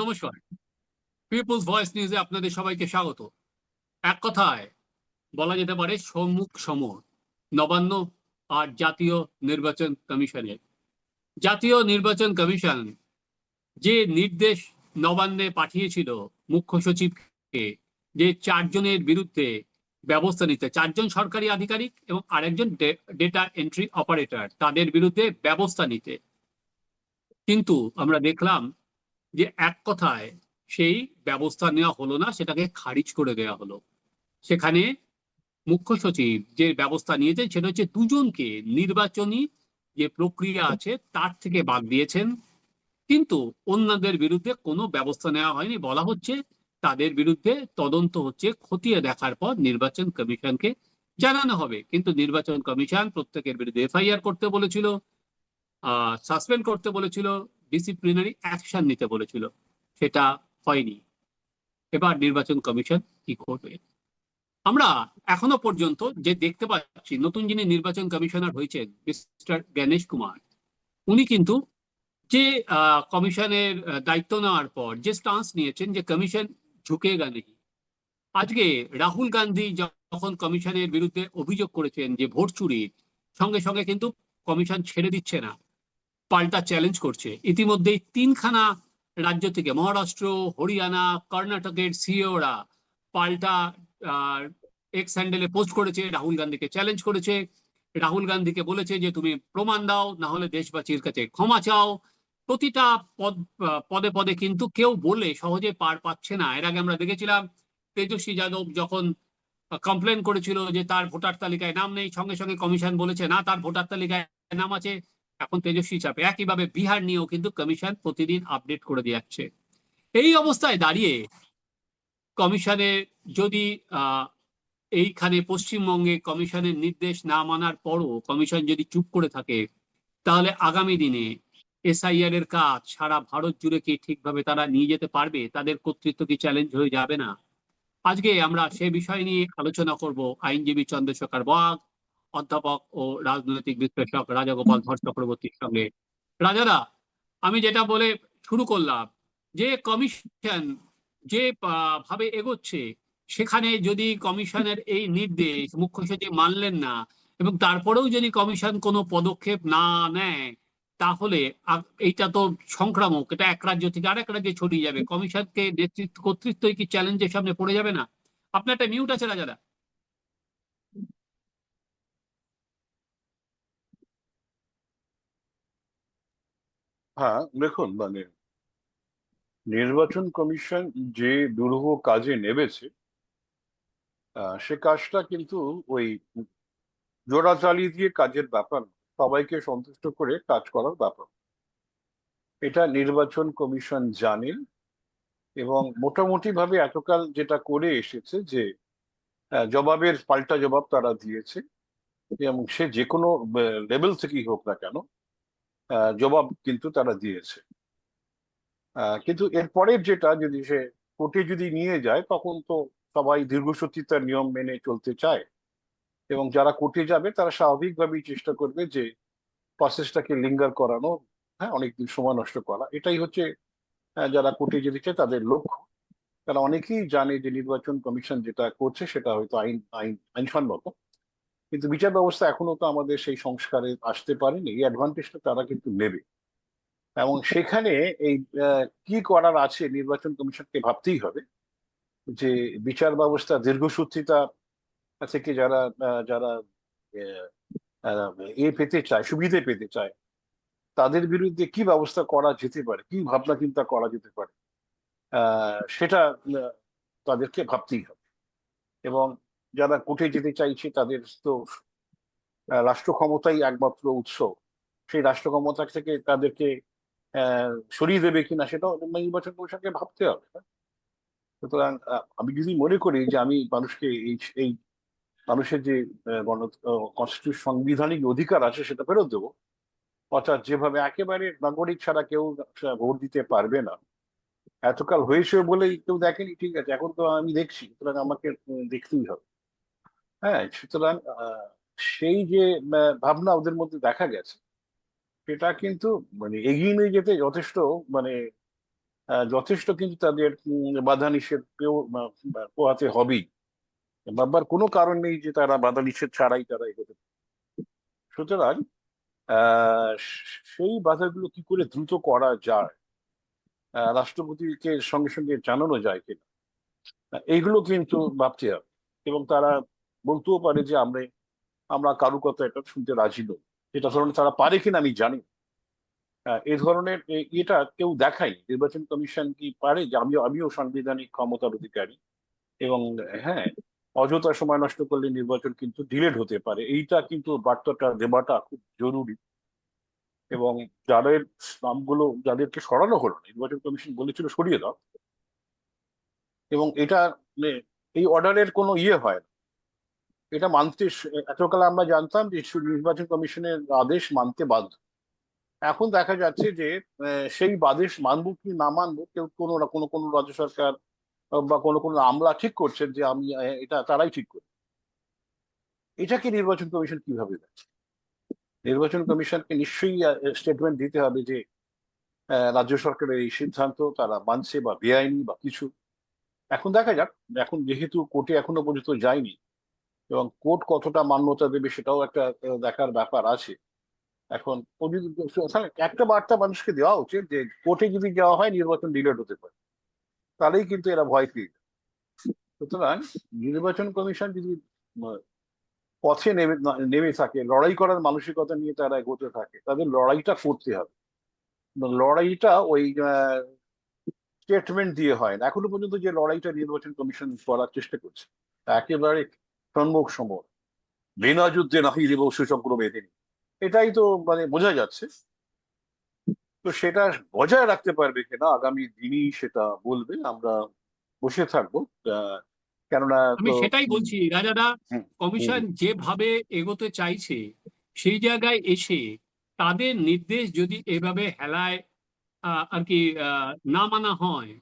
নমস্কার। People's voice আপনাদের সবাইকে স্বাগত। এক কথায় বলা যেতে পারে সম্মুখ সমর, নবান্ন আর জাতীয় নির্বাচন কমিশনের জাতীয় নির্বাচন কমিশন যে নির্দেশ নবান্নে পাঠিয়েছিল মুখ্য সচিবকে যে চারজনের বিরুদ্ধে ব্যবস্থা নিতে, চারজন সরকারি আধিকারিক এবং আরেকজন ডেটা এন্ট্রি অপারেটর, তাদের বিরুদ্ধে ব্যবস্থা নিতে। কিন্তু আমরা দেখলাম যে এক কথায় সেই ব্যবস্থা নেওয়া হলো না, সেটাকে খারিজ করে দেওয়া হলো। সেখানে মুখ্য সচিব যে ব্যবস্থা নিয়েছেন, সেটা হচ্ছে দুজনকে নির্বাচনী যে প্রক্রিয়া আছে, তার থেকে বাদ দিয়েছেন। কিন্তু অন্যদের বিরুদ্ধে কোনো ব্যবস্থা নেওয়া হয়নি। বলা হচ্ছে তাদের বিরুদ্ধে তদন্ত হচ্ছে খতিয়ে দেখার পর নির্বাচন কমিশনকে জানানো হবে। কিন্তু নির্বাচন কমিশন প্রত্যেকের বিরুদ্ধে এফআইআর করতে বলেছিল, আহ, সাসপেন্ড করতে বলেছিল ডিসিপ্লিনারি অ্যাকশন নিতে বলেছিল, সেটা হয়নি। এবার নির্বাচন কমিশন কি করবে? আমরা এখনও পর্যন্ত যে দেখতে পাচ্ছি, নতুন যিনি নির্বাচন কমিশনার হয়েছেন, মিস্টার গণেশ কুমার, উনি কিন্তু যে কমিশনের দায়িত্ব নেওয়ার পর যে স্টান্স নিয়েছেন যে কমিশন ঝুঁকেগা নেই। আজকে রাহুল গান্ধী যখন কমিশনের বিরুদ্ধে অভিযোগ করেছেন যে ভোট চুরির, সঙ্গে সঙ্গে কিন্তু কমিশন ছেড়ে দিচ্ছে না। পাল্টা চ্যালেঞ্জ করছে। ইতিমধ্যেই তিনখানা রাজ্য থেকে, মহারাষ্ট্র, হরিয়ানা, কর্ণাটকের সিওরা পাল্টা এক্স হ্যান্ডেলে পোস্ট করেছে, রাহুল গান্ধীকে চ্যালেঞ্জ করেছে। রাহুল গান্ধীকে বলেছে যে, তুমি প্রমাণ দাও না হলে দেশবাসীর কাছে ক্ষমা চাও। প্রতিটা পদ পদে পদে কিন্তু কেউ বলে সহজে পার পাচ্ছে না। এর আগে আমরা দেখেছিলাম, তেজস্বী যাদব যখন কমপ্লেন করেছিল যে, তার ভোটার তালিকায় নাম নেই। সঙ্গে সঙ্গে কমিশন বলেছে, না, তার ভোটার তালিকায় নাম আছে। এখন তেজস্বী চাপে। একইভাবে বিহার নিয়েও কিন্তু কমিশন প্রতিদিন আপডেট করে দিয়ে যাচ্ছে এই অবস্থায় দাঁড়িয়ে কমিশনে যদি এইখানে পশ্চিমবঙ্গে কমিশনের নির্দেশ না মানার পরও কমিশন যদি চুপ করে থাকে, তাহলে আগামী দিনে এসআইআর এর কাজ সারা ভারত জুড়ে কি ঠিকভাবে তারা নিয়ে যেতে পারবে? তাদের কর্তৃত্ব কি চ্যালেঞ্জ হয়ে যাবে না? আজকে আমরা সে বিষয় নিয়ে আলোচনা করব। আইনজীবী চন্দ্রশেখর বাগ অধ্যাপক ও রাজনৈতিক বিশ্লেষক রাজাগোপাল ধর চক্রবর্তীর সঙ্গে। রাজারা, আমি যেটা বলে শুরু করলাম, যে কমিশন যে ভাবে এগোচ্ছে, সেখানে যদি কমিশনের এই নির্দেশ মুখ্য সচিব মানলেন না এবং তারপরেও যদি কমিশন কোনো পদক্ষেপ না নেয়, তাহলে এইটা তো সংক্রামক, এটা এক রাজ্য থেকে আরেক রাজ্যে ছড়িয়ে যাবে। কমিশনকে নেতৃত্ব কর্তৃত্বই কি চ্যালেঞ্জের সামনে পড়ে যাবে না? আপনার একটা মিউট আছে রাজারা। হ্যাঁ দেখুন মানে নির্বাচন কমিশন যে দুরূহ কাজে আহ, সে কাজটা কিন্তু ওই জোড়া চালিয়ে দিয়ে কাজের ব্যাপার সবাইকে সন্তুষ্ট করে কাজ করার ব্যাপার। এটা নির্বাচন কমিশন জানেন এবং মোটামুটি ভাবে এতকাল যেটা করে এসেছে যে জবাবের পাল্টা জবাব তারা দিয়েছে এবং সে যে কোনো লেভেল থেকেই হোক না কেন জবাব কিন্তু তারা দিয়েছে। কিন্তু এরপরের যেটা যদি সে কোর্টে যদি নিয়ে যায়, তখন তো সবাই দীর্ঘসূত্রিতার নিয়ম মেনে চলতে চায়। এবং যারা কোর্টে যাবে, তারা স্বাভাবিকভাবেই চেষ্টা করবে যে প্রসেসটাকে লিঙ্গার করানো হ্যাঁ অনেকদিন সময় নষ্ট করা। এটাই হচ্ছে যারা কোর্টে যেতে চায়, তাদের লক্ষ্য। তারা অনেকেই জানে যে নির্বাচন কমিশন যেটা করছে, সেটা হয়তো আইন আইন, আইনসম্মত। কিন্তু বিচার ব্যবস্থা এখনও তো আমাদের সেই সংস্কারে আসতে পারেনি, এই অ্যাডভান্টেজটা তারা কিন্তু নেবে। এবং সেখানে এই কি করার আছে নির্বাচন কমিশনকে ভাবতেই হবে যে বিচার ব্যবস্থা দীর্ঘসূত্রিতা থেকে যারা যারা এ পেতে চায়, সুবিধে পেতে চায়, তাদের বিরুদ্ধে কি ব্যবস্থা করা যেতে পারে, কি ভাবনা চিন্তা করা যেতে পারে সেটা তাদেরকে ভাবতেই হবে। এবং যারা কোর্টে যেতে চাইছে তাদের তো রাষ্ট্র ক্ষমতাই একমাত্র উৎস। সেই রাষ্ট্র ক্ষমতা থেকে তাদেরকে সরিয়ে দেবে কিনা সেটাও নির্বাচন কমিশনকে ভাবতে হবে সুতরাং আমি যদি মনে করি যে আমি মানুষকে এই এই মানুষের যে কনস্টিটিউশন সাংবিধানিক অধিকার আছে সেটা ফেরত দেবো। অর্থাৎ যেভাবে একেবারে নাগরিক ছাড়া কেউ ভোট দিতে পারবে না। এতকাল হয়েছে বলেই কেউ দেখেনি, ঠিক আছে, এখন তো আমি দেখছি, সুতরাং আমাকে দেখতেই হবে। হ্যাঁ সুতরাং সেই যে ভাবনা ওদের মধ্যে দেখা গেছে, সেটা কিন্তু মানে এগিয়ে নিয়ে যেতে যথেষ্ট মানে যথেষ্ট কিন্তু তাদের বাধা নিষেধ পোহাতে হবেই। বাবার কোনো কারণ নেই যে, তারা বাধা নিষেধ ছাড়াই তারা এগোতে। সুতরাং সেই বাধাগুলো কি করে দ্রুত করা যায়? রাষ্ট্রপতিকে সঙ্গে সঙ্গে জানানো যায় কিনা? এইগুলো কিন্তু ভাবতে হবে এবং তারা বলতেও পারে যে আমরা আমরা কারও কথা এটা শুনতে রাজি নই। এটা ধরনের তারা পারে কিনা আমি জানি। আহ, এই ধরনের এটা কেউ দেখাই নির্বাচন কমিশন কি পারে? যে আমিও আমিও সাংবিধানিক ক্ষমতার অধিকারী এবং হ্যাঁ অযথা সময় নষ্ট করলে নির্বাচন কিন্তু ডিলেড হতে পারে। এইটা কিন্তু বার্তাটা দেওয়াটা খুব জরুরি। এবং যাদের নামগুলো যাদেরকে সরানো হলো নির্বাচন কমিশন বলেছিল সরিয়ে দাও। এবং এটা এই অর্ডারের কোনো ইয়ে হয় না। এটা মানতে এতকাল আমরা জানতাম যে নির্বাচন কমিশনের আদেশ মানতে বাধ্য। এখন দেখা যাচ্ছে যে সেই আদেশ মানবো কি না মানবো, কেউ কোনো কোনো কোনো রাজ্য সরকার বা কোনো কোনো আমলা ঠিক করছেন যে আমি এটা তারাই ঠিক করে এটাকে নির্বাচন কমিশন কীভাবে দেখে নির্বাচন কমিশনকে নিশ্চয়ই স্টেটমেন্ট দিতে হবে যে রাজ্য সরকারের এই সিদ্ধান্ত তারা মানছে বা বেআইনি বা কিছু। এখন দেখা যাক, এখন যেহেতু কোর্টে এখনও পর্যন্ত যায়নি এবং কোর্ট কতটা মান্যতা দেবে সেটাও একটা দেখার ব্যাপার আছে। এখন একটা বার্তা মানুষকে দেওয়া উচিত যে কোর্টে যদি যাওয়া হয় নির্বাচন ডিলেট হতে পারে, তাহলেই কিন্তু এরা ভয় পেয়ে। সুতরাং নির্বাচন কমিশন যদি পথে নেমে নেমে থাকে, লড়াই করার মানসিকতা নিয়ে তারা এগোতে থাকে, তাদের লড়াইটা করতে হবে। লড়াইটা ওই স্টেটমেন্ট দিয়ে হয় না। এখনও পর্যন্ত যে লড়াইটা নির্বাচন কমিশন করার চেষ্টা করছে, একেবারে সম্মুখ সমর। বিনা যুদ্ধে নাহি দেব সুচক্র বেদিনী এটাই তো মানে বোঝা যাচ্ছে। তো সেটা বজায় রাখতে পারবে কিনা আগামী দিনই সেটা বলবে আমরা বসে থাকব। কেননা আমি সেটাই বলছি রাজাদা কমিশন যেভাবে এগোতে চাইছে সেই জায়গায় এসে তাদের নির্দেশ যদি এভাবে হেলায় আহ, আর কি না মানা হয়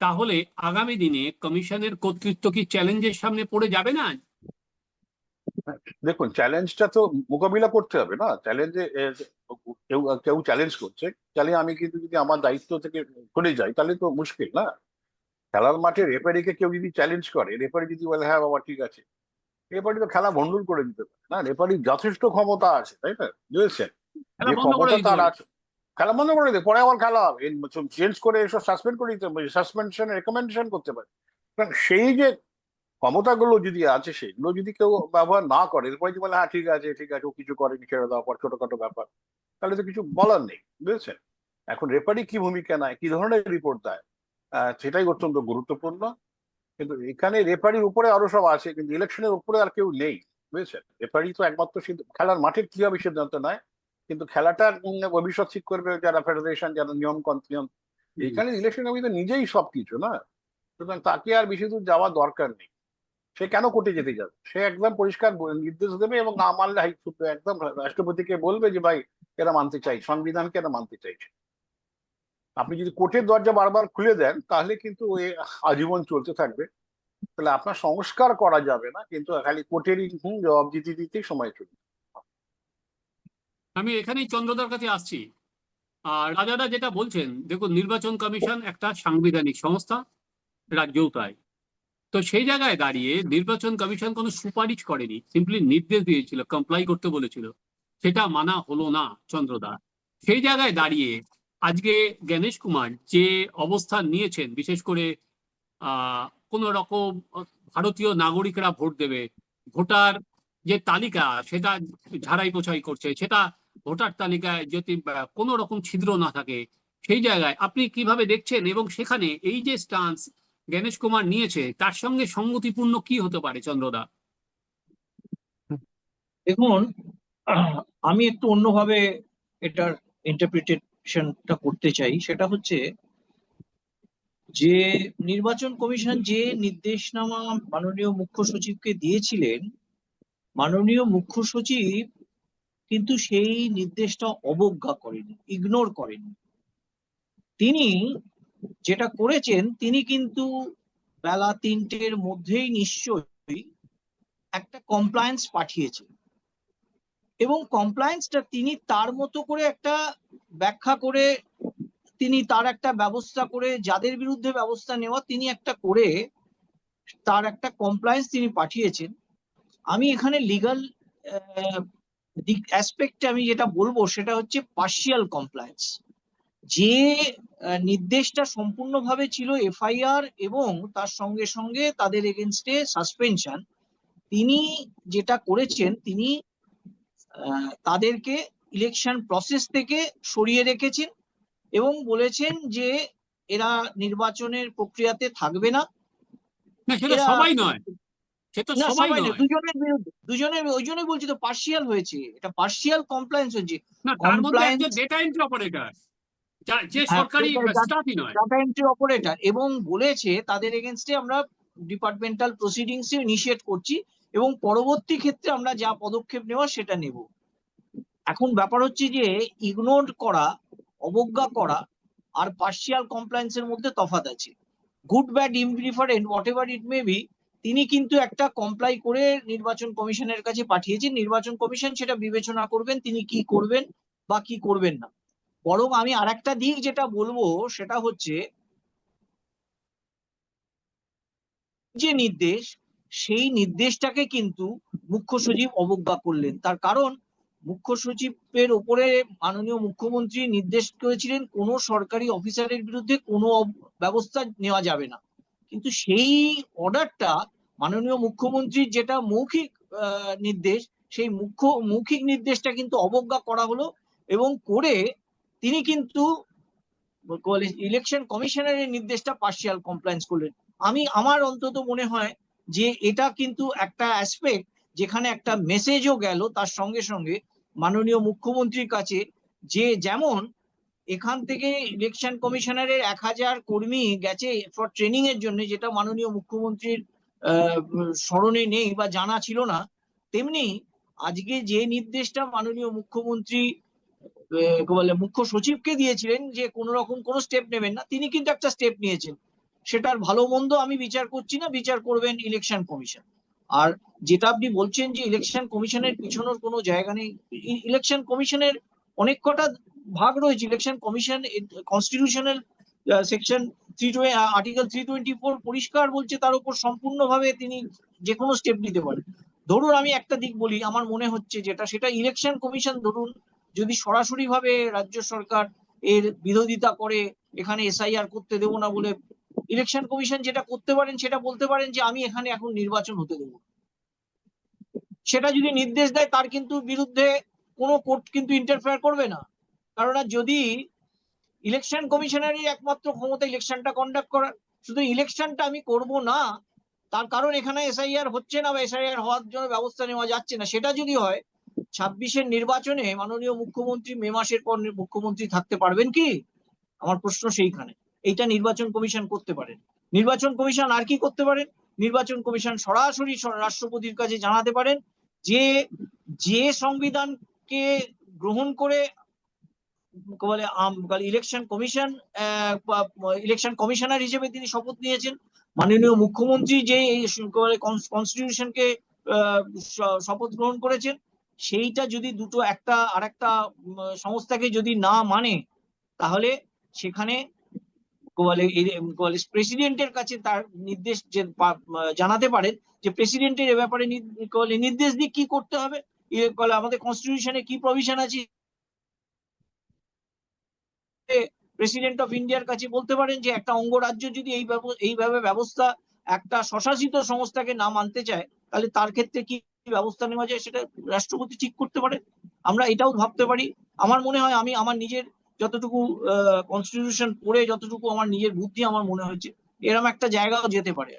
তাহলে আগামী দিনে কমিশনের কর্তৃত্ব কি চ্যালেঞ্জের সামনে পড়ে যাবে না? দেখুন চ্যালেঞ্জটা তো মোকাবিলা করতে হবে না। চ্যালেঞ্জে কেউ কেউ চ্যালেঞ্জ করছে তাহলে আমি কিন্তু যদি আমার দায়িত্ব থেকে সরে যাই তাহলে তো মুশকিল না। খেলার মাঠে রেফারিকে কেউ যদি চ্যালেঞ্জ করে রেফারি যদি বলে হ্যাঁ বাবা ঠিক আছে। রেফারি তো খেলা ভন্ডুল করে দিতে পারে না। রেফারির যথেষ্ট ক্ষমতা আছে তাই না? বুঝেছেন? খেলা যে বন্ধ করে ক্ষমতা দিতে তার আছে। খেলা বন্ধ করে দেয় পরে আবার খেলা হবে। চেঞ্জ করে এসব সাসপেন্ড করে দিতে পারে সাসপেনশন রেকমেন্ডেশন করতে পারে। সেই যে ক্ষমতাগুলো যদি আছে, সেগুলো যদি কেউ ব্যবহার না করে, এরপরে যদি বলে হ্যাঁ ঠিক আছে ঠিক আছে, ও কিছু করেনি, ছেড়ে দেওয়া পর ছোটখাটো ব্যাপার। তাহলে তো কিছু বলার নেই, বুঝেছেন? এখন রেফারি কি ভূমিকা নেয়, কি ধরনের রিপোর্ট দেয় সেটাই অত্যন্ত গুরুত্বপূর্ণ। কিন্তু এখানে রেফারির উপরে আরও সব আছে, কিন্তু ইলেকশনের উপরে আর কেউ নেই, বুঝেছেন? রেফারি তো একমাত্র খেলার মাঠের কি হবে সিদ্ধান্ত নেয়? কিন্তু খেলাটার ভবিষ্যৎ ঠিক করবে যারা ফেডারেশন যারা নিয়ম নিয়ম এখানে ইলেকশন কমিশন নিজেই সবকিছু না। সুতরাং তাকে আর বেশি দূর যাওয়ার দরকার নেই। সে কেন কোর্টে যেতে যাবে? সে একদম পরিষ্কার নির্দেশ দেবে এবং না মানলে হাই একদম রাষ্ট্রপতিকে বলবে যে ভাই এরা মানতে চাই সংবিধানকে এরা মানতে চাইছে। আপনি যদি কোর্টের দরজা বারবার খুলে দেন তাহলে কিন্তু আজীবন চলতে থাকবে। তাহলে আপনার সংস্কার করা যাবে না কিন্তু খালি কোর্টেরই হুম, জবাব দিতে দিতেই সময় চলবে। আমি এখানেই চন্দ্রদার কাছে আসছি। আর রাজাদা যেটা বলছেন দেখুন নির্বাচন কমিশন একটা সাংবিধানিক সংস্থা রাজ্যও তাই। তো সেই জায়গায় দাঁড়িয়ে নির্বাচন কমিশন কোনো সুপারিশ করেনি সিম্পলি নির্দেশ দিয়েছিল কমপ্লাই করতে বলেছিল। সেটা মানা হলো না চন্দ্রদা। সেই জায়গায় দাঁড়িয়ে আজকে গণেশ কুমার যে অবস্থান নিয়েছেন, বিশেষ করে কোন রকম ভারতীয় নাগরিকরা ভোট দেবে, ভোটার যে তালিকা সেটা ঝাড়াই পোছাই করছে, সেটা ভোটার তালিকায় যদি কোনো রকম ছিদ্র না থাকে, সেই জায়গায় আপনি কীভাবে দেখছেন এবং সেখানে এই যে স্টান্স গণেশ কুমার নিয়েছে, তার সঙ্গে সঙ্গতিপূর্ণ কি হতে পারে চন্দ্রদা? দেখুন, আমি একটু অন্যভাবে এটার ইন্টারপ্রিটেশনটা করতে চাই। সেটা হচ্ছে যে নির্বাচন কমিশন যে নির্দেশনামা মাননীয় মুখ্য সচিবকে দিয়েছিলেন, মাননীয় মুখ্য সচিব কিন্তু সেই নির্দেশটা অবজ্ঞা করেনি ইগনোর করেনি তিনি যেটা করেছেন, তিনি কিন্তু বেলা তিনটের মধ্যেই নিশ্চয়ই একটা কমপ্লায়েন্স পাঠিয়েছেন। এবং কমপ্লায়েন্সটা তিনি তার মতো করে একটা ব্যাখ্যা করে, তিনি তার একটা ব্যবস্থা করে, যাদের বিরুদ্ধে ব্যবস্থা নেওয়া তিনি একটা করে তার একটা কমপ্লায়েন্স তিনি পাঠিয়েছেন। আমি এখানে লিগাল অ্যাসপেক্টে আমি যেটা বলব সেটা হচ্ছে পার্শিয়াল কমপ্লায়েন্স যে নির্দেশটা সম্পূর্ণভাবে ছিল এফআইআর এবং তার সঙ্গে সঙ্গে তাদের এগেনস্টে সাসপেনশন তিনি যেটা করেছেন তিনি তাদেরকে ইলেকশন প্রসেস থেকে সরিয়ে রেখেছেন এবং বলেছেন যে এরা নির্বাচনের প্রক্রিয়াতে থাকবে না। সবাই নয়। দুজনের বিরুদ্ধে দুজনের ওই জন্যই বলছি তো পার্শিয়াল হয়েছে। এটা পার্শিয়াল কমপ্লায়েন্স হয়েছে। ডেটা এন্ট্রি অপারেটর যে হ্যাঁ, সরকারি স্টাফই নয়। ডাটা এন্ট্রি অপারেটর এবং বলেছে তাদের এগেনস্টে আমরা ডিপার্টমেন্টাল প্রসিডিংস ইনিশিয়েট করছি এবং পরবর্তী ক্ষেত্রে আমরা যা পদক্ষেপ নেওয়া সেটা নেব। এখন ব্যাপার হচ্ছে যে ইগনোর করা অবজ্ঞা করা আর পার্শিয়াল কমপ্লায়েন্সের মধ্যে তফাৎ আছে। Good bad indifferent whatever it may be তিনি কিন্তু একটা কমপ্লাই করে নির্বাচন কমিশনের কাছে পাঠিয়েছেন। নির্বাচন কমিশন সেটা বিবেচনা করবেন তিনি কি করবেন বা কি করবেন না। বরং আমি আরেকটা দিক যেটা বলব, সেটা হচ্ছে যে নির্দেশ, সেই নির্দেশটাকে কিন্তু মুখ্য সচিব অবজ্ঞা করলেন। তার কারণ, মুখ্য সচিবের ওপরে মাননীয় মুখ্যমন্ত্রী নির্দেশ করেছিলেন, কোনো সরকারি অফিসারের বিরুদ্ধে কোনো ব্যবস্থা নেওয়া যাবে না। কিন্তু সেই অর্ডারটা মাননীয় মুখ্যমন্ত্রীর যেটা মৌখিক নির্দেশ, সেই মুখ্য, মৌখিক নির্দেশটা কিন্তু অবজ্ঞা করা হলো এবং করে তিনি কিন্তু ইলেকশন কমিশনারের নির্দেশটা পার্শিয়াল কমপ্লায়েন্স করলেন। আমি, আমার অন্তত মনে হয় যে এটা কিন্তু একটা অ্যাসপেক্ট যেখানে একটা মেসেজও গেল, তার সঙ্গে সঙ্গে মাননীয় মুখ্যমন্ত্রীর কাছে যে যেমন এখান থেকে ইলেকশন কমিশনারের এক হাজার কর্মী গেছে ফর ট্রেনিং এর জন্য, যেটা মাননীয় মুখ্যমন্ত্রীর স্মরণে নেই বা জানা ছিল না, তেমনি আজকে যে নির্দেশটা মাননীয় মুখ্যমন্ত্রী বলে, মুখ্য সচিবকে দিয়েছিলেন যে কোনো রকম কোনো স্টেপ নেবেন না। তিনি কিন্তু একটা স্টেপ নিয়েছেন। সেটার ভালো মন্দ আমি বিচার করছি না, বিচার করবেন ইলেকশন কমিশন আর যেটা আপনি বলছেন যে ইলেকশন কমিশনের পিছনের কোনো জায়গা নেই ইলেকশন কমিশনের অনেক কটা ভাগ রয়েছে। Election commission constitutional section three article three twenty four পরিষ্কার বলছে তার উপর সম্পূর্ণভাবে তিনি যে কোনো স্টেপ নিতে পারেন। ধরুন আমি একটা দিক বলি, আমার মনে হচ্ছে যেটা, সেটা ইলেকশন কমিশন ধরুন যদি সরাসরি ভাবে রাজ্য সরকার এর বিরোধিতা করে, এখানে এসআইআর করতে দেবো না বলে ইলেকশন কমিশন যেটা করতে পারেন, সেটা বলতে পারেন যে আমি এখানে এখন নির্বাচন হতে দেবো। সেটা যদি নির্দেশ দেয়, তার কিন্তু বিরুদ্ধে কোনো কোর্ট কিন্তু ইন্টারফেয়ার করবে না। কারণ যদি ইলেকশন কমিশনারই একমাত্র ক্ষমতা ইলেকশনটা কন্ডাক্ট করার, শুধু ইলেকশনটা আমি করব না, তার কারণ এখানে এসআইআর হচ্ছে না বা এসআইআর হওয়ার জন্য ব্যবস্থা নেওয়া যাচ্ছে না। সেটা যদি হয় ছাব্বিশের নির্বাচনে মাননীয় মুখ্যমন্ত্রী মে মাসের পর মুখ্যমন্ত্রী থাকতে পারবেন কি? আমার প্রশ্ন সেইখানে। এইটা নির্বাচন কমিশন করতে পারেন। নির্বাচন কমিশন আর কি করতে পারেন? নির্বাচন কমিশন সরাসরি রাষ্ট্রপতির কাছে জানাতে পারেন যে যে সংবিধানকে গ্রহণ করে বলে ইলেকশন কমিশন ইলেকশন কমিশনার হিসেবে তিনি শপথ নিয়েছেন। মাননীয় মুখ্যমন্ত্রী যে এই কনস্টিটিউশনকে শপথ গ্রহণ করেছেন সেইটা যদি দুটো একটা আর একটা সংস্থাকে যদি না মানে তাহলে সেখানে প্রেসিডেন্টের কাছে তার নির্দেশ যে জানাতে পারেন যে প্রেসিডেন্টের এ ব্যাপারে নির্দেশ দিয়ে কি করতে হবে? আমাদের কনস্টিটিউশনে কি প্রভিশন আছে? প্রেসিডেন্ট অফ ইন্ডিয়ার কাছে বলতে পারেন যে একটা অঙ্গরাজ্য যদি এই এইভাবে ব্যবস্থা, একটা স্বশাসিত সংস্থাকে না মানতে চায়, তাহলে তার ক্ষেত্রে কি ব্যবস্থা নেওয়া যায় সেটা রাষ্ট্রপতি ঠিক করতে পারে? আমরা এটাও ভাবতে পারি। আমার মনে হয় আমি আমার নিজের যতটুকু কনস্টিটিউশন পড়ে, যতটুকু আমার নিজের বুদ্ধি আমার মনে হয়েছে এরকম একটা জায়গাও যেতে পারে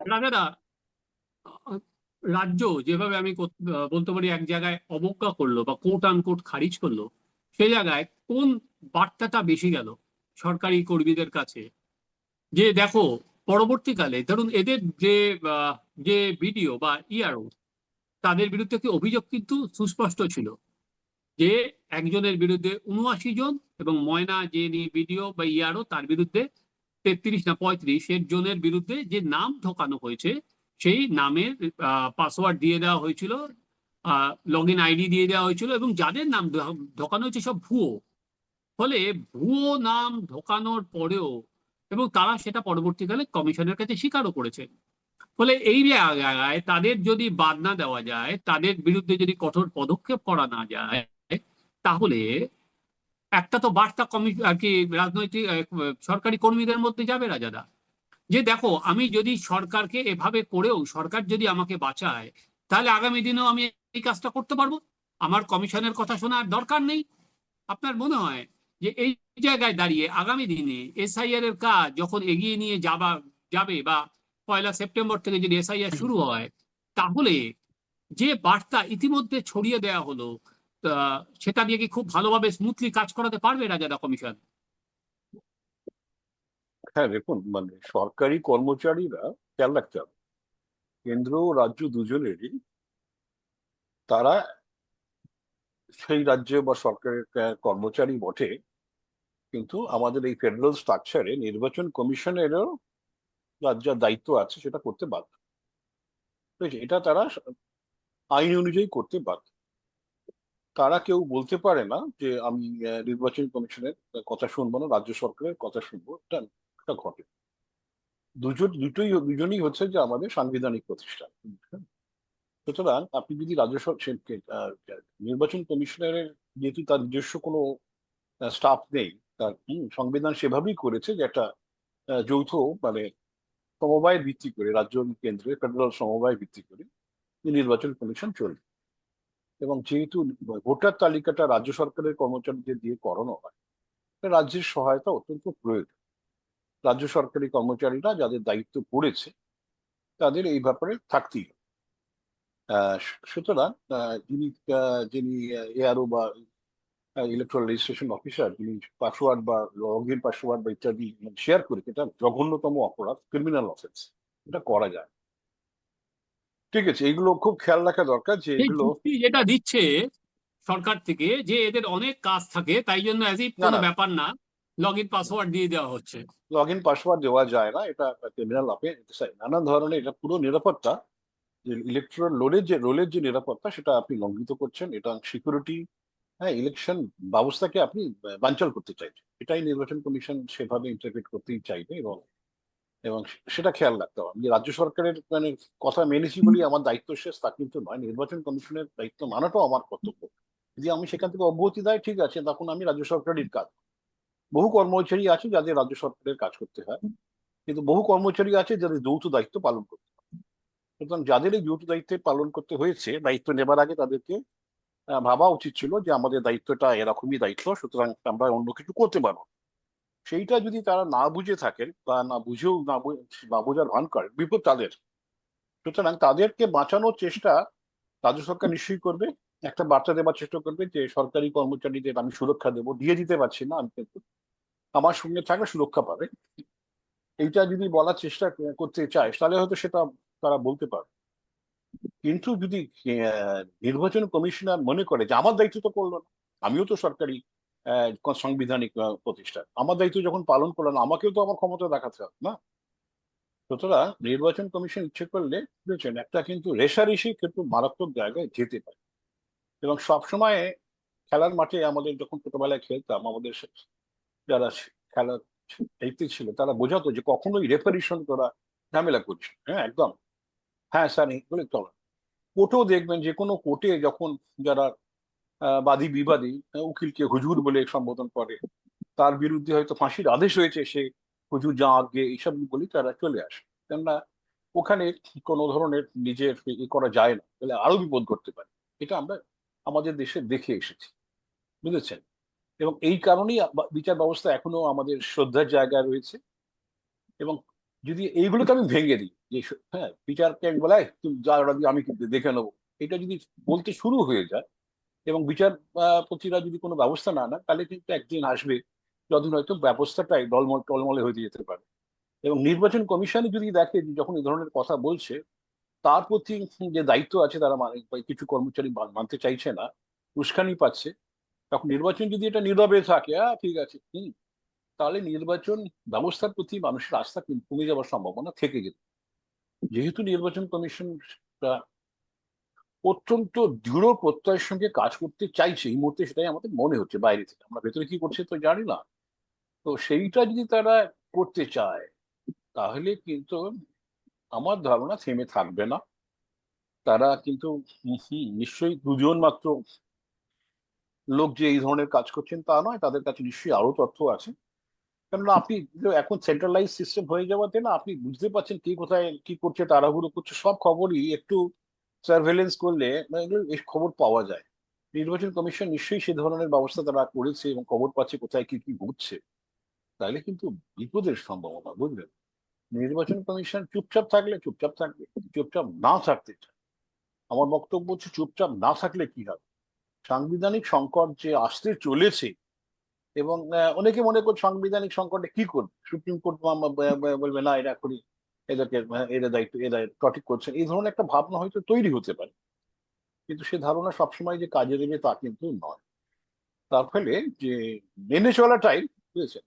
রাজাদা, রাজ্য যেভাবে আমি বলতে পারি এক জায়গায় অবজ্ঞা করল বা কোর্ট আনকোর্ট খারিজ করল, সে জায়গায় কোন বার্তাটা বেশি গেল সরকারি কর্মীদের কাছে? যে দেখো পরবর্তীকালে, ধরুন এদের যে যে ভিডিও বা ইআরও তাদের বিরুদ্ধে কি অভিযোগ কিন্তু সুস্পষ্ট ছিল যে, একজনের বিরুদ্ধে উনআশি জন এবং ময়না যে ভিডিও বা ইআরও তার বিরুদ্ধে তেত্রিশ না পঁয়ত্রিশ এর জনের বিরুদ্ধে যে নাম ঢোকানো হয়েছে, সেই নামের পাসওয়ার্ড দিয়ে দেওয়া হয়েছিল লগ ইন আইডি দিয়ে দেওয়া হয়েছিল এবং যাদের নাম ঢোকানো হয়েছে সব ভুয়ো। ফলে ভুয়ো নাম ঢোকানোর পরেও এবং তারা সেটা পরবর্তীকালে কমিশনের কাছে স্বীকারও করেছে। ফলে এই জায়গায় তাদের যদি বাদ না দেওয়া যায়, তাদের বিরুদ্ধে যদি কঠোর পদক্ষেপ করা না যায়, তাহলে একটা তো বার্তা কমি আর কি রাজনৈতিক সরকারি কর্মীদের মধ্যে যাবে রাজাদা যে দেখো, আমি যদি সরকারকে এভাবে করেও, সরকার যদি আমাকে বাঁচায়, তাহলে আগামী দিনেও আমি এই কাজটা করতে পারব। আমার কমিশনের কথা শোনার দরকার নেই। আপনার মনে হয় যে এই জায়গায় দাঁড়িয়ে আগামী দিনে এসআইআর এর কাজ যখন এগিয়ে নিয়ে যাবা, যাবে বা পয়লা সেপ্টেম্বর থেকে যদি এসআইআর শুরু হয়, তাহলে যে বার্তা ইতিমধ্যে ছড়িয়ে দেওয়া হলো সেটা দিয়ে কি খুব ভালোভাবে স্মুথলি কাজ করাতে পারবে রাজাদা কমিশন? হ্যাঁ দেখুন মানে সরকারি কর্মচারীরা খেয়াল রাখতে হবে। কেন্দ্র ও রাজ্য দুজনেরই তারা সেই রাজ্যে বা সরকারের কর্মচারী বটে কিন্তু আমাদের এই ফেডারেল স্ট্রাকচারে নির্বাচন কমিশনেরও রাজ্যের দায়িত্ব আছে সেটা করতে বাধ্য? এটা তারা আইন অনুযায়ী করতে বাধ্য। তারা কেউ বলতে পারে না যে আমি নির্বাচন কমিশনের কথা শুনব না, রাজ্য সরকারের কথা শুনব, এটা ঘটে। দুজন, দুটোই, দুজনই হচ্ছে যে আমাদের সাংবিধানিক প্রতিষ্ঠান। সুতরাং আপনি যদি রাজ্য নির্বাচন কমিশনারের যেহেতু তার নিজস্ব কোনো স্টাফ নেই তার সংবিধান সেভাবেই করেছে যে একটা যৌথ মানে সমবায় ভিত্তি করে, রাজ্য কেন্দ্রে ফেডারেল সমবায় ভিত্তি করে নির্বাচন কমিশন চলবে। এবং যেহেতু ভোটার তালিকাটা রাজ্য সরকারের কর্মচারীদের দিয়ে করানো হয় রাজ্যের সহায়তা অত্যন্ত প্রয়োজন। রাজ্য সরকারি কর্মচারীরা যাদের দায়িত্ব পড়েছে, তাদের এই ব্যাপারে থাকতেই সুতরাং যিনি যিনি এআরও বা ইলেকট্রাল রেজিস্ট্রেশন অফিসার যিনি পাসওয়ার্ড বা লগ ইন পাসওয়ার্ড বা ইত্যাদি শেয়ার করে এটা জঘন্যতম অপরাধ ক্রিমিনাল অফেন্স এটা করা যায়। ঠিক আছে এগুলো খুব খেয়াল রাখা দরকার যে এগুলো যেটা দিচ্ছে সরকার থেকে যে এদের অনেক কাজ থাকে তাই জন্য অ্যাজ কোনো ব্যাপার না লগ ইন পাসওয়ার্ড দিয়ে দেওয়া হচ্ছে। লগ ইন পাসওয়ার্ড দেওয়া যায় না এটা ক্রিমিনাল অফেন্স নানা ধরনের এটা পুরো নিরাপত্তা যে ইলেকট্রাল রোলের যে রোলের যে নিরাপত্তা সেটা আপনি লঙ্ঘিত করছেন এটা সিকিউরিটি হ্যাঁ ইলেকশন ব্যবস্থাকে আপনি আহ, বানচাল করতে চাইছেন। এটাই নির্বাচন কমিশন সেভাবে ইন্টারপ্রেট করতেই চাইবে এবং এবং সেটা খেয়াল রাখতে হবে। আমি রাজ্য সরকারের মানে কথা মেনেছি বলেই আমার দায়িত্ব শেষ তা কিন্তু নয়। নির্বাচন কমিশনের দায়িত্ব মানাটাও আমার কর্তব্য। যদি আমি সেখান থেকে অব্যাহতি দেয় ঠিক আছে তখন আমি রাজ্য সরকারের কাজ। বহু কর্মচারী আছে যাদের রাজ্য সরকারের কাজ করতে হয়। কিন্তু বহু কর্মচারী আছে যাদের যৌথ দায়িত্ব পালন করতে হয়। সুতরাং যাদের এই যৌথ দায়িত্বে পালন করতে হয়েছে দায়িত্ব নেবার আগে তাদেরকে ভাবা উচিত ছিল যে আমাদের দায়িত্বটা এরকমই দায়িত্ব সুতরাং আমরা অন্য কিছু করতে পারব সেইটা যদি তারা না বুঝে থাকেন বা না বুঝেও না না বোঝার ভান করেন বিপদ তাদের সুতরাং তাদেরকে বাঁচানোর চেষ্টা রাজ্য সরকার নিশ্চয়ই করবে একটা বার্তা দেওয়ার চেষ্টা করবে যে সরকারি কর্মচারীদের আমি সুরক্ষা দেবো দিয়ে দিতে পারছি না আমি কিন্তু আমার সঙ্গে থাকলে সুরক্ষা পাবে এইটা যদি বলার চেষ্টা করতে চায় তাহলে হয়তো সেটা তারা বলতে পারে কিন্তু যদি নির্বাচন কমিশনার মনে করে যে আমার দায়িত্ব তো করল না, আমিও তো সরকারি সাংবিধানিক প্রতিষ্ঠান, আমার দায়িত্ব যখন পালন করল না আমাকেও তো আমার ক্ষমতা দেখাতে হবে, না? সুতরাং নির্বাচন কমিশন ইচ্ছে করলে বুঝেছেন একটা কিন্তু রেশারেশি কিন্তু মারাত্মক জায়গায় যেতে পারে। এবং সবসময় খেলার মাঠে আমাদের যখন ছোটবেলায় খেলতাম, আমাদের যারা খেলার দায়িত্বে ছিল, তারা বোঝাতো যে কখনোই রেফারিশন করা ঝামেলা করছে হ্যাঁ একদম। হ্যাঁ স্যার বলে চলো কোর্টেও দেখবেন যে কোনো কোর্টে যখন যারা বাদী বিবাদী উকিলকে হুজুর বলে সম্বোধন করে, তার বিরুদ্ধে হয়তো ফাঁসির আদেশ হয়েছে, সে হুজুর যা আগে এইসব বলি তারা চলে আসে। কেননা ওখানে কোনো ধরনের নিজের ই করা যায় না, তাহলে আরও বিপদ করতে পারে। এটা আমরা আমাদের দেশে দেখে এসেছি, বুঝেছেন? এবং এই কারণেই বিচার ব্যবস্থা এখনও আমাদের শ্রদ্ধার জায়গায় রয়েছে। এবং যদি এইগুলোকে আমি ভেঙে দিই, যে হ্যাঁ বিচারকে আমি বলাই তুমি যা দিয়ে আমি দেখে নেব। এটা যদি বলতে শুরু হয়ে যায় এবং বিচারপতিরা যদি কোনো ব্যবস্থা না না তাহলে কিন্তু একদিন আসবে যখন হয়তো ব্যবস্থাটাই ডলমল, টলমলে হয়ে যেতে পারে। এবং নির্বাচন কমিশন যদি দেখে যখন এই ধরনের কথা বলছে, তার প্রতি যে দায়িত্ব আছে তারা মানে কিছু কর্মচারী মানতে চাইছে না, উস্কানি পাচ্ছে। তখন নির্বাচন যদি এটা নীরবে থাকে হ্যাঁ ঠিক আছে, হুম তাহলে নির্বাচন ব্যবস্থার প্রতি মানুষের আস্থা কমে যাওয়ার সম্ভাবনা থেকে যেত যেহেতু নির্বাচন কমিশন অত্যন্ত দৃঢ় প্রত্যয়ের সঙ্গে কাজ করতে চাইছে, এই মুহূর্তে সেটাই আমাদের মনে হচ্ছে বাইরে থেকে। আমরা ভেতরে কি করছে তো জানি না। তো সেইটা যদি তারা করতে চায়, তাহলে কিন্তু আমার ধারণা থেমে থাকবে না। তারা কিন্তু নিশ্চয়ই দুজন মাত্র লোক যে এই ধরনের কাজ করছেন তা নয়, তাদের কাছে নিশ্চয়ই আরও তথ্য আছে। কেননা আপনি এখন সেন্ট্রালাইজ সিস্টেম হয়ে যাওয়াতে না আপনি বুঝতে পারছেন কি কোথায়, কি করছে, তাড়াহুড়ো করছে, সব খবরই একটু সার্ভেলেন্স করলে মানে এই খবর পাওয়া যায়। নির্বাচন কমিশন নিশ্চয়ই সে ধরনের ব্যবস্থা তারা করেছে এবং খবর পাচ্ছে কোথায়, কি কি ঘটছে। তাহলে কিন্তু বিপদের সম্ভাবনা, বুঝলেন? নির্বাচন কমিশন চুপচাপ থাকলে চুপচাপ থাকবে চুপচাপ না থাকতে চায়। আমার বক্তব্য হচ্ছে চুপচাপ না থাকলে কি হবে? সাংবিধানিক সংকট যে আসতে চলেছে এবং অনেকে মনে করছে সাংবিধানিক সংকটে কি করবে? সুপ্রিম কোর্ট বলবে, না, এরা এখনই এদেরকে এরা দায়িত্ব, এরা সঠিক করছেন এই ধরনের একটা ভাবনা হয়তো তৈরি হতে পারে। কিন্তু সে ধারণা সবসময় যে কাজে দেবে তা কিন্তু নয়। তার ফলে যে মেনে চলাটাই বুঝেছেন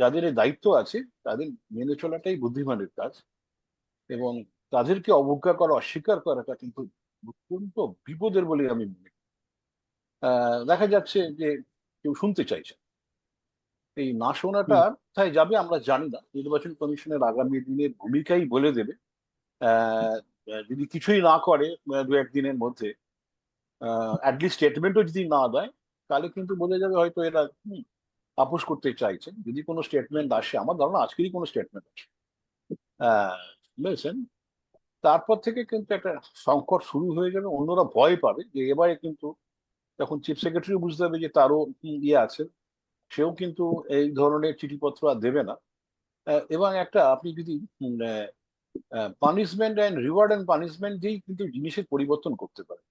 যাদের দায়িত্ব আছে, তাদের মেনে চলাটাই বুদ্ধিমানের কাজ এবং তাদেরকে অবজ্ঞা করা, অস্বীকার করাটা কিন্তু অত্যন্ত বিপদের বলে আমি মনে করি। আহ, দেখা যাচ্ছে যে কেউ শুনতে চাইছে। এই না শোনাটা কোথায় যাবে আমরা জানি না। নির্বাচন কমিশনের আগামী দিনের ভূমিকাই বলে দেবে। যদি কিছুই না করে দু একদিনের মধ্যে অ্যাটলিস্ট স্টেটমেন্টও যদি না দেয় তাহলে কিন্তু বোঝা যাবে হয়তো এরা হুম, আপোষ করতে চাইছেন যদি কোনো স্টেটমেন্ট আসে আমার ধারণা আজকেরই কোনো স্টেটমেন্ট আসে। আহ, বুঝেছেন? তারপর থেকে কিন্তু একটা সংকট শুরু হয়ে যাবে। অন্যরা ভয় পাবে যে এবারে কিন্তু তখন চিফ সেক্রেটারি বুঝতে হবে যে তারও ইয়ে আছে। সেও কিন্তু এই ধরনের চিঠিপত্র আর দেবে না। এবং একটা আপনি যদি punishment and reward and punishment দিয়েই কিন্তু জিনিসের পরিবর্তন করতে পারে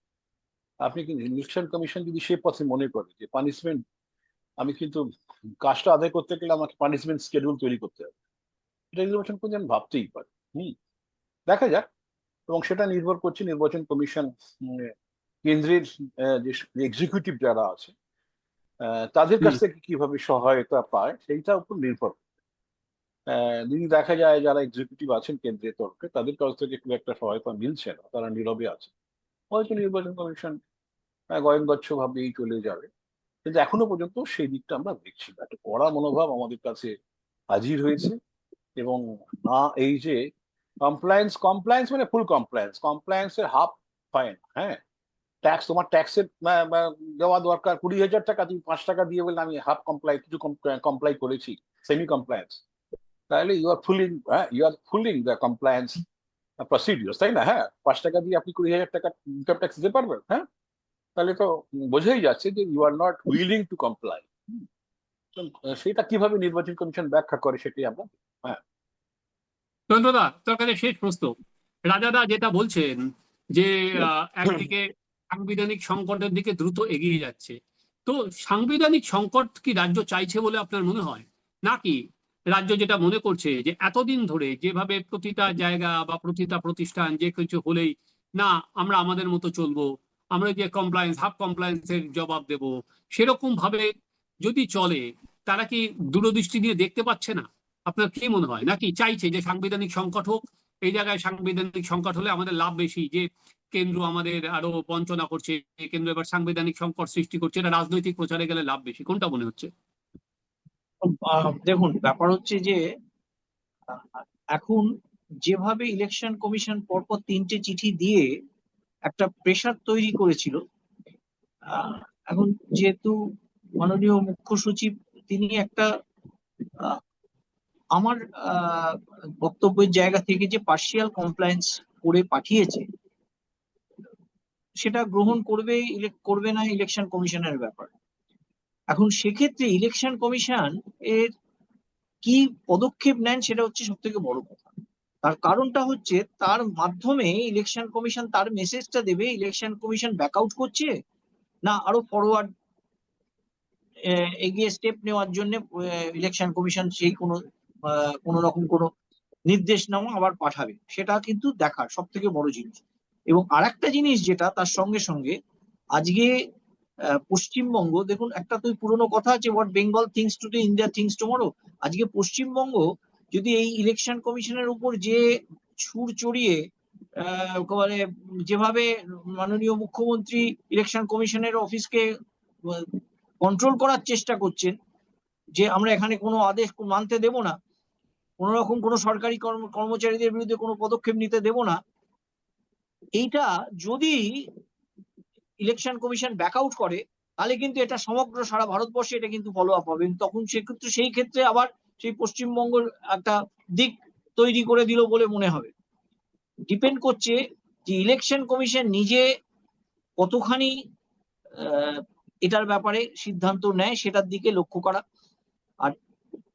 আপনি কিন্তু ইলেকশন কমিশন যদি সে পথে মনে করে যে পানিশমেন্ট আমি কিন্তু কাজটা আদায় করতে গেলে আমাকে পানিশমেন্ট স্কেডিউল তৈরি করতে হবে। এটা নির্বাচন কমিশন ভাবতেই পারে। হুম, দেখা যাক। এবং সেটা নির্ভর করছে নির্বাচন কমিশন কেন্দ্রের যে এক্সিকিউটিভ যারা আছে তাদের কাছ থেকে কীভাবে সহায়তা পায় সেইটার উপর নির্ভর যদি দেখা যায় যারা এক্সিকিউটিভ আছেন কেন্দ্রের তরফে তাদের কাছ থেকে খুব একটা সহায়তা মিলছে না তারা নীরবে আছে। হয়তো নির্বাচন কমিশন গয়ঙ্গচ্ছ ভাবেই চলে যাবে। কিন্তু এখনও পর্যন্ত সেই দিকটা আমরা দেখছি না। একটা কড়া মনোভাব আমাদের কাছে হাজির হয়েছে এবং না এই যে কমপ্লায়েন্স কমপ্লায়েন্স মানে ফুল কমপ্লায়েন্স কমপ্লায়েন্স এর হাফ ফাইন হ্যাঁ? ট্যাক্স তোমার ট্যাক্সের দেওয়া দরকার কুড়ি হাজার টাকা তুমি পাঁচ টাকা দিয়ে বললে আমি হাফ কমপ্লাই কিছু কমপ্লাই করেছি সেমি কমপ্লায়েন্স তাহলে you are fooling you are fooling the compliance procedure তাই না? হ্যাঁ পাঁচ টাকা দিয়ে আপনি কুড়ি হাজার টাকা ইনকাম ট্যাক্স দিতে পারবেন হ্যাঁ? তাহলে তো বোঝাই যাচ্ছে যে you are not willing to comply সেটা কীভাবে নির্বাচন কমিশন ব্যাখ্যা করে সেটাই আমরা চন্দ্রদা তোর কাছে শেষ প্রশ্ন। রাজাদা যেটা বলছেন যে একদিকে সাংবিধানিক সংকটের দিকে দ্রুত এগিয়ে যাচ্ছে। তো সাংবিধানিক সংকট কি রাজ্য চাইছে বলে আপনার মনে হয়? নাকি রাজ্য যেটা মনে করছে যে এতদিন ধরে যেভাবে প্রতিটা জায়গা বা প্রতিটা প্রতিষ্ঠান যে কিছু হলেই, না, আমরা আমাদের মতো চলবো, আমরা যে কমপ্লায়েন্স হাফ কমপ্লায়েন্সের জবাব দেব, সেরকম ভাবে যদি চলে, তারা কি দূরদৃষ্টি দিয়ে দেখতে পাচ্ছে না? আপনার কি মনে হয়? নাকি চাইছে যে সাংবিধানিক সংকট হোক, এই জায়গায় সাংবিধানিক সংকট হলে আমাদের লাভ বেশি, যে কেন্দ্র আমাদের আরও বঞ্চনা করছে কেন্দ্র এবার সাংবিধানিক সংকট সৃষ্টি করছে, এটা রাজনৈতিক প্রচারে গেলে লাভ বেশি, কোনটা মনে হচ্ছে? দেখুন, ব্যাপার হচ্ছে যে এখন যেভাবে ইলেকশন কমিশন পরপর তিনটে চিঠি দিয়ে একটা প্রেশার তৈরি করেছিল এখন যেহেতু মাননীয় মুখ্য সচিব, তিনি একটা আমার বক্তব্যের জায়গা থেকে যে পার্শিয়াল কমপ্লায়েন্স করে পাঠিয়েছে সেটা গ্রহণ করবে করবে না ইলেকশন কমিশনের ব্যাপার। এখন সেক্ষেত্রে ইলেকশন কমিশন এর কি পদক্ষেপ নেন সেটা হচ্ছে সব থেকে বড় কথা। তার কারণটা হচ্ছে তার মাধ্যমে ইলেকশন কমিশন তার মেসেজটা দেবে ইলেকশন কমিশন ব্যাক আউট করছে না আরও ফরওয়ার্ড এগিয়ে স্টেপ নেওয়ার জন্য ইলেকশন কমিশন সেই কোনো কোনো রকম কোনো নির্দেশনামা আবার পাঠাবে। সেটা কিন্তু দেখার সব থেকে বড় জিনিস। এবং আরেকটা জিনিস যেটা তার সঙ্গে সঙ্গে আজকে পশ্চিমবঙ্গ, দেখুন একটা তো পুরনো কথা আছে what Bengal thinks today India thinks tomorrow আজকে পশ্চিমবঙ্গ যদি এই ইলেকশন কমিশনের উপর যে ছুর চড়িয়ে মানে যেভাবে মাননীয় মুখ্যমন্ত্রী ইলেকশন কমিশনের অফিসকে কন্ট্রোল করার চেষ্টা করছেন, যে আমরা এখানে কোনো আদেশ মানতে দেব না, কোনো রকম কোনো সরকারি কর্ম, কর্মচারীদের বিরুদ্ধে কোনো পদক্ষেপ নিতে দেব না এইটা যদি ইলেকশন কমিশন ব্যাক আউট করে, তাহলে কিন্তু এটা সমগ্র সারা ভারতবর্ষে এটা কিন্তু ফলো আপ হবে। তখন সেক্ষেত্রে, সেই ক্ষেত্রে আবার সেই পশ্চিমবঙ্গ একটা দিক তৈরি করে দিল বলে মনে হবে। ডিপেন্ড করছে যে ইলেকশন কমিশন নিজে কতখানি এটার ব্যাপারে সিদ্ধান্ত নেয়, সেটার দিকে লক্ষ্য করা। আর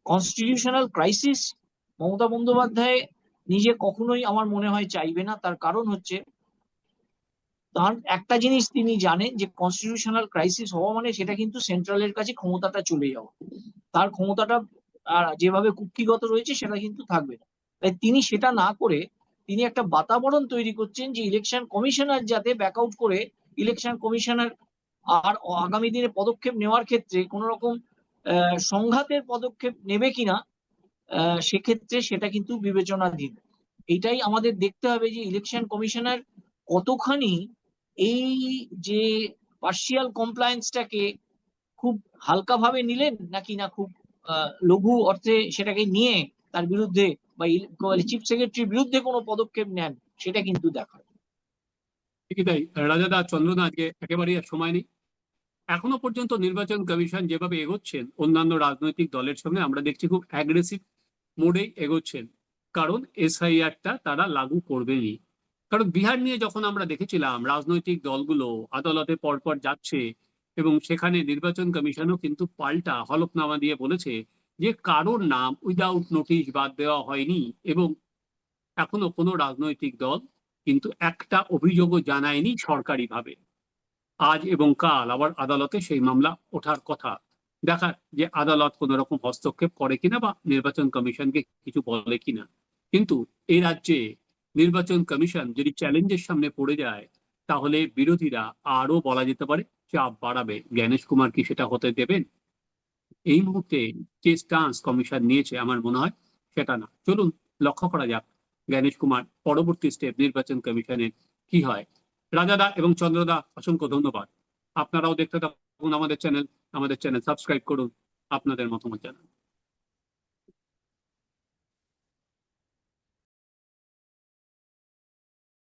কনস্টিটিউশনাল ক্রাইসিস মমতা বন্দ্যোপাধ্যায় নিজে কখনোই আমার মনে হয় চাইবে না। তার কারণ হচ্ছে তার একটা জিনিস তিনি জানেন যে কনস্টিটিউশনাল ক্রাইসিস হওয়া মানে সেটা কিন্তু সেন্ট্রালের কাছে ক্ষমতাটা চলে যাওয়া। তার ক্ষমতাটা, আর যেভাবে কুক্ষিগত রয়েছে, সেটা কিন্তু থাকবে না। তাই তিনি সেটা না করে, তিনি একটা বাতাবরণ তৈরি করছেন যে ইলেকশন কমিশনার যাতে ব্যাক আউট করে ইলেকশন কমিশনার আর আগামী দিনে পদক্ষেপ নেওয়ার ক্ষেত্রে কোন রকম সংঘাতের পদক্ষেপ নেবে কিনা সেক্ষেত্রে সেটা কিন্তু বিবেচনাধীন। এইটাই আমাদের দেখতে হবে যে ইলেকশন কমিশনার কতখানি এই যে পার্সিয়াল কমপ্লায়েন্সটাকে খুব হালকাভাবে নিলেন নাকি না খুব লঘু অর্থে সেটাকে নিয়ে তার বিরুদ্ধে বা চিফ সেক্রেটারির বিরুদ্ধে কোনো পদক্ষেপ নেন, সেটা কিন্তু দেখা ঠিকই তাই। রাজাদা চন্দ্রদা আজকে একেবারেই আর সময় নেই। এখনও পর্যন্ত নির্বাচন কমিশন যেভাবে এগোচ্ছেন, অন্যান্য রাজনৈতিক দলের সঙ্গে আমরা দেখছি খুব অ্যাগ্রেসিভ মোডেই এগোচ্ছেন। কারণ এসআইআরটা তারা লাগু করবেনই। কারণ বিহার নিয়ে যখন আমরা দেখেছিলাম রাজনৈতিক দলগুলো আদালতে পরপর যাচ্ছে এবং সেখানে নির্বাচন কমিশনও কিন্তু পাল্টা হলফনামা দিয়ে বলেছে যে কারোর নাম উইদাউট নোটিশ বাদ দেওয়া হয়নি এবং এখনও কোনো রাজনৈতিক দল কিন্তু একটা অভিযোগও জানায়নি সরকারিভাবে। আজ এবং কাল আবার আদালতে সেই মামলা ওঠার কথা। দেখার যে আদালত কোন রকম হস্তক্ষেপ করে কিনা বা নির্বাচন কমিশনকে কিছু বলে কিনা। কিন্তু এই রাজ্যে নির্বাচন কমিশন যদি চ্যালেঞ্জের সামনে পড়ে যায়, তাহলে বিরোধীরা আরও বলা যেতে পারে চাপ বাড়াবে। জ্ঞানেশ কুমার কি সেটা হতে দেবেন? এই মুহূর্তে যে স্টান্স কমিশন নিয়েছে আমার মনে হয় সেটা না। চলুন লক্ষ্য করা যাক জ্ঞানেশ কুমার পরবর্তী স্টেপ নির্বাচন কমিশনের কি হয়। রাজাদা এবং চন্দ্রদা, অসংখ্য ধন্যবাদ। আপনারাও দেখতে থাকুন আমাদের চ্যানেল আমাদের চ্যানেল সাবস্ক্রাইব করুন, আপনাদের মতামত জানান।